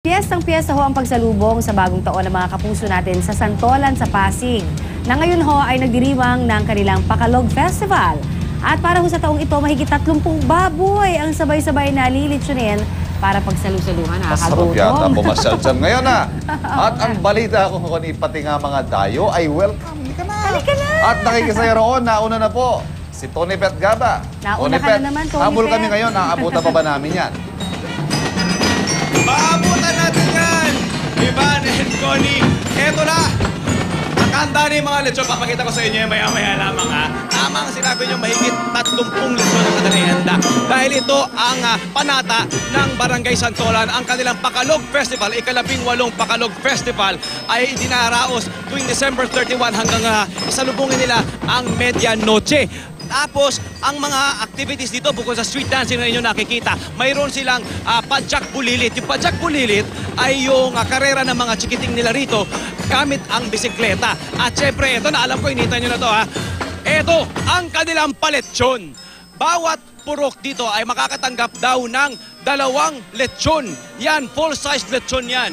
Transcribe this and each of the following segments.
Piyestang piyesta ho ang pagsalubong sa bagong taon ng mga kapuso natin sa Santolan sa Pasig. Na ngayon ho ay nagdiriwang ng kanilang Pakalog Festival. At para ho sa taong ito, mahigit 30 baboy ang sabay-sabay na lilitsunin para pagsalusaluhan. Masarap yata dyan ngayon na. At ang balita ko kung pati nga mga dayo ay welcome. Halika na. Halika na. At nakikisaya roon, nauna na po. Si Tony Pet Gaba. Nauna ka na naman, Tony habol Pet. kami ngayon. Naabutan pa ba namin yan? Maabutan Nakahanda na yung mga lechon. Papakita ko sa inyo yung maya-maya lamang ha. Tama ang sinabi nyo, mahigit 30 lechon ang kanilang handa. Dahil ito ang ah, panata ng Barangay Santolan. Ang kanilang Pakalog Festival, ikalabing walong Pakalog Festival ay dinaraos tuwing December 31 hanggang uh, isalubungin nila ang Medianoche. Tapos, ang mga activities dito, bukod sa street dancing na inyo nakikita, mayroon silang ah, padjak bulilit. Yung padjak bulilit ay yung ah, karera ng mga chikiting nila rito gamit ang bisikleta. At syempre, ito na, alam ko, inita nyo na to ha. Ito, ang kanilang paletsyon. Bawat purok dito ay makakatanggap daw ng dalawang lechon. Yan, full-size lechon yan.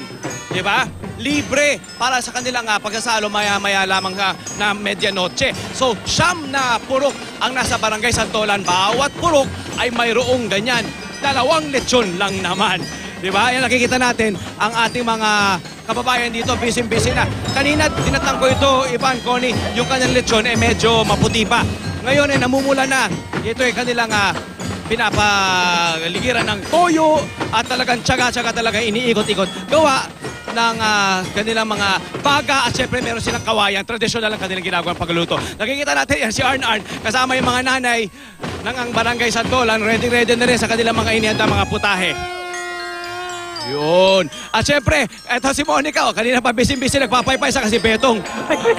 Di ba? Libre para sa kanilang uh, pagsasalo maya-maya lamang sa na medianoche. So, siyam na purok ang nasa Barangay Santolan. Bawat purok ay mayroong ganyan. Dalawang lechon lang naman. Di ba? Yan nakikita natin ang ating mga kababayan dito, busy-busy na. Kanina, tinatang ko ito, Ivan, Connie, yung kanilang lechon ay medyo maputi pa. Ngayon ay namumula na. Ito ay kanilang ah, pinapaligiran ng toyo at talagang tsaga-tsaga talaga iniikot-ikot. Gawa ng ah, kanilang mga baga at syempre meron silang kawayan. Tradisyonal ang kanilang ginagawang pagluto. Nakikita natin yan si Arn Arn kasama yung mga nanay ng ang barangay Santolan. Ready-ready na rin sa kanilang mga inihanda mga putahe. Yun. At syempre, eto si Monica, oh, kanina pa busy-busy nagpapaypay sa kasi Betong.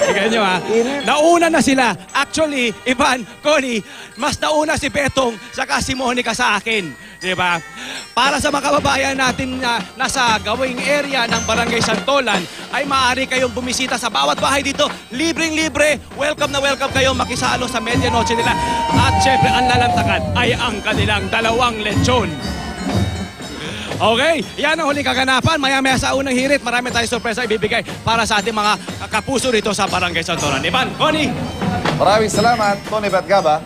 Tingnan nyo ha. Nauna na sila. Actually, Ivan, Connie, mas nauna si Betong saka si Monica sa akin. Di ba? Para sa mga kababayan natin na nasa gawing area ng Barangay Santolan, ay maaari kayong bumisita sa bawat bahay dito. Libreng-libre. Welcome na welcome kayo makisalo sa medianoche nila. At syempre, ang lalantakan ay ang kanilang dalawang lechon. Okay, yan ang huling kaganapan. Maya-maya sa unang hirit, marami tayong sorpresa ibibigay para sa ating mga kapuso rito sa Barangay Santolan. Ivan, Connie, Maraming salamat, Tony Pet Gaba.